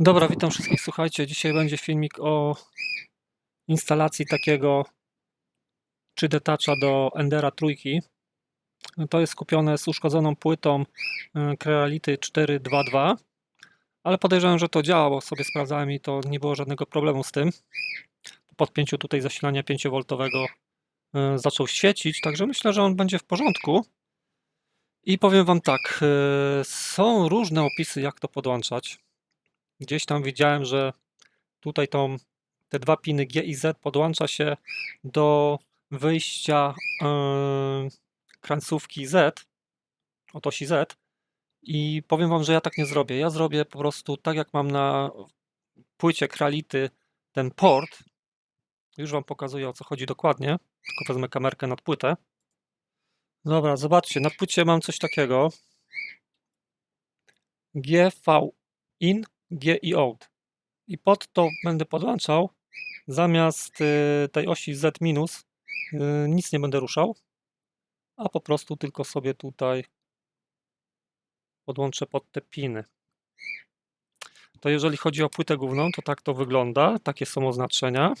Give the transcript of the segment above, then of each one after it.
Dobra, witam wszystkich. Słuchajcie, dzisiaj będzie filmik o instalacji takiego 3D Toucha do Endera trójki. To jest kupione z uszkodzoną płytą y, Creality 422, ale podejrzewam, że to działa, bo sobie sprawdzałem i to nie było żadnego problemu z tym. Po podpięciu tutaj zasilania 5V y, zaczął świecić, także myślę, że on będzie w porządku. I powiem Wam tak, y, są różne opisy, jak to podłączać. Gdzieś tam widziałem, że tutaj tą, te dwa piny G i Z podłącza się do wyjścia yy, krańcówki Z, od osi Z. I powiem Wam, że ja tak nie zrobię. Ja zrobię po prostu tak, jak mam na płycie Krality ten port. Już Wam pokazuję, o co chodzi dokładnie. Tylko wezmę kamerkę nad płytę. Dobra, zobaczcie, na płycie mam coś takiego. GV in G i out. I pod to będę podłączał zamiast y, tej osi Z minus y, nic nie będę ruszał, a po prostu tylko sobie tutaj podłączę pod te piny. To jeżeli chodzi o płytę główną, to tak to wygląda, takie są oznaczenia.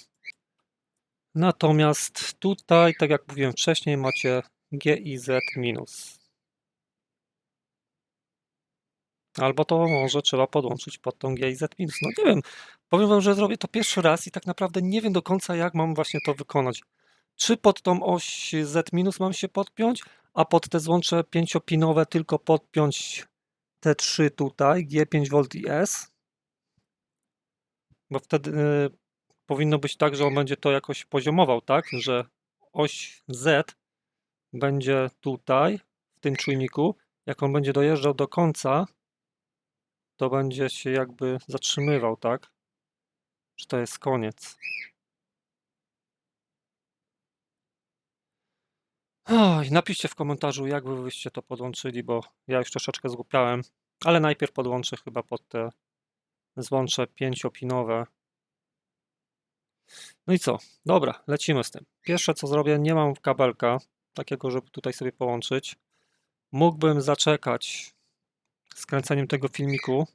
Natomiast tutaj, tak jak mówiłem wcześniej, macie G i Z minus. Albo to może trzeba podłączyć pod tą G i Z minus. No nie wiem, powiem Wam, że zrobię to pierwszy raz i tak naprawdę nie wiem do końca, jak mam właśnie to wykonać. Czy pod tą oś Z minus mam się podpiąć, a pod te złącze pięciopinowe tylko podpiąć te trzy tutaj, G, 5V i S. Bo wtedy y, powinno być tak, że on będzie to jakoś poziomował, tak? Że oś Z będzie tutaj, w tym czujniku. Jak on będzie dojeżdżał do końca, to będzie się jakby zatrzymywał, tak? Że to jest koniec. Oj, napiszcie w komentarzu, jak wy byście to podłączyli, bo ja już troszeczkę zgłupiałem, ale najpierw podłączę chyba pod te złącze pięciopinowe. No i co? Dobra, lecimy z tym. Pierwsze co zrobię, nie mam kabelka takiego, żeby tutaj sobie połączyć. Mógłbym zaczekać z kręceniem tego filmiku,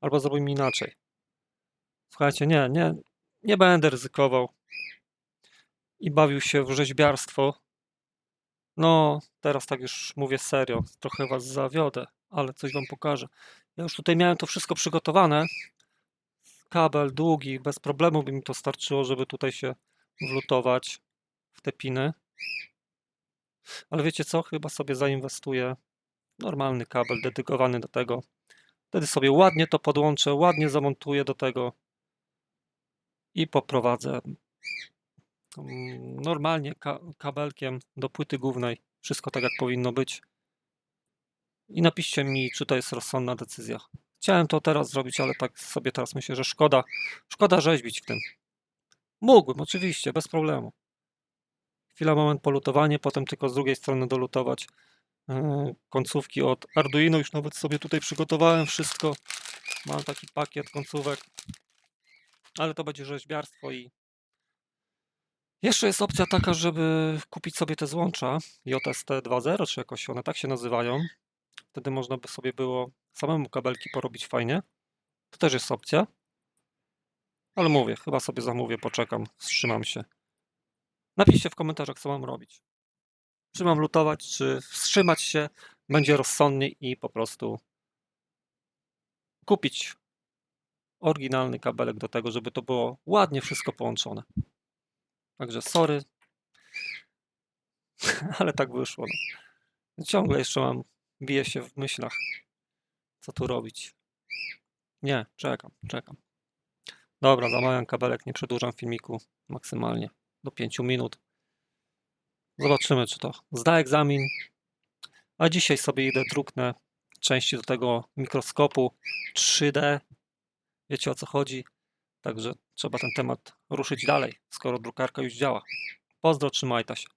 albo zrobimy inaczej. Słuchajcie, nie, nie, nie będę ryzykował i bawił się w rzeźbiarstwo. No, teraz tak już mówię serio, trochę was zawiodę, ale coś wam pokażę. Ja już tutaj miałem to wszystko przygotowane. Kabel długi, bez problemu by mi to starczyło, żeby tutaj się wlutować w te piny. Ale wiecie co? Chyba sobie zainwestuję normalny kabel dedykowany do tego. Wtedy sobie ładnie to podłączę, ładnie zamontuję do tego i poprowadzę mm, normalnie ka kabelkiem do płyty głównej. Wszystko tak jak powinno być. I napiszcie mi, czy to jest rozsądna decyzja. Chciałem to teraz zrobić, ale tak sobie teraz myślę, że szkoda, szkoda rzeźbić w tym. Mógłbym, oczywiście, bez problemu. Chwila, moment polutowanie, potem tylko z drugiej strony dolutować końcówki od Arduino. Już nawet sobie tutaj przygotowałem wszystko. Mam taki pakiet końcówek, ale to będzie rzeźbiarstwo i jeszcze jest opcja taka, żeby kupić sobie te złącza JST 2.0, czy jakoś one tak się nazywają. Wtedy można by sobie było samemu kabelki porobić fajnie. To też jest opcja. Ale mówię, chyba sobie zamówię, poczekam, wstrzymam się. Napiszcie w komentarzach, co mam robić. Czy mam lutować, czy wstrzymać się, będzie rozsądniej i po prostu kupić oryginalny kabelek do tego, żeby to było ładnie wszystko połączone. Także sorry, ale tak wyszło. No. Ciągle jeszcze mam, biję się w myślach, co tu robić. Nie, czekam, czekam. Dobra, zamawiam kabelek, nie przedłużam filmiku maksymalnie do 5 minut. Zobaczymy, czy to zda egzamin. A dzisiaj sobie idę, druknę części do tego mikroskopu 3D. Wiecie o co chodzi? Także trzeba ten temat ruszyć dalej, skoro drukarka już działa. Pozdro, trzymajcie się.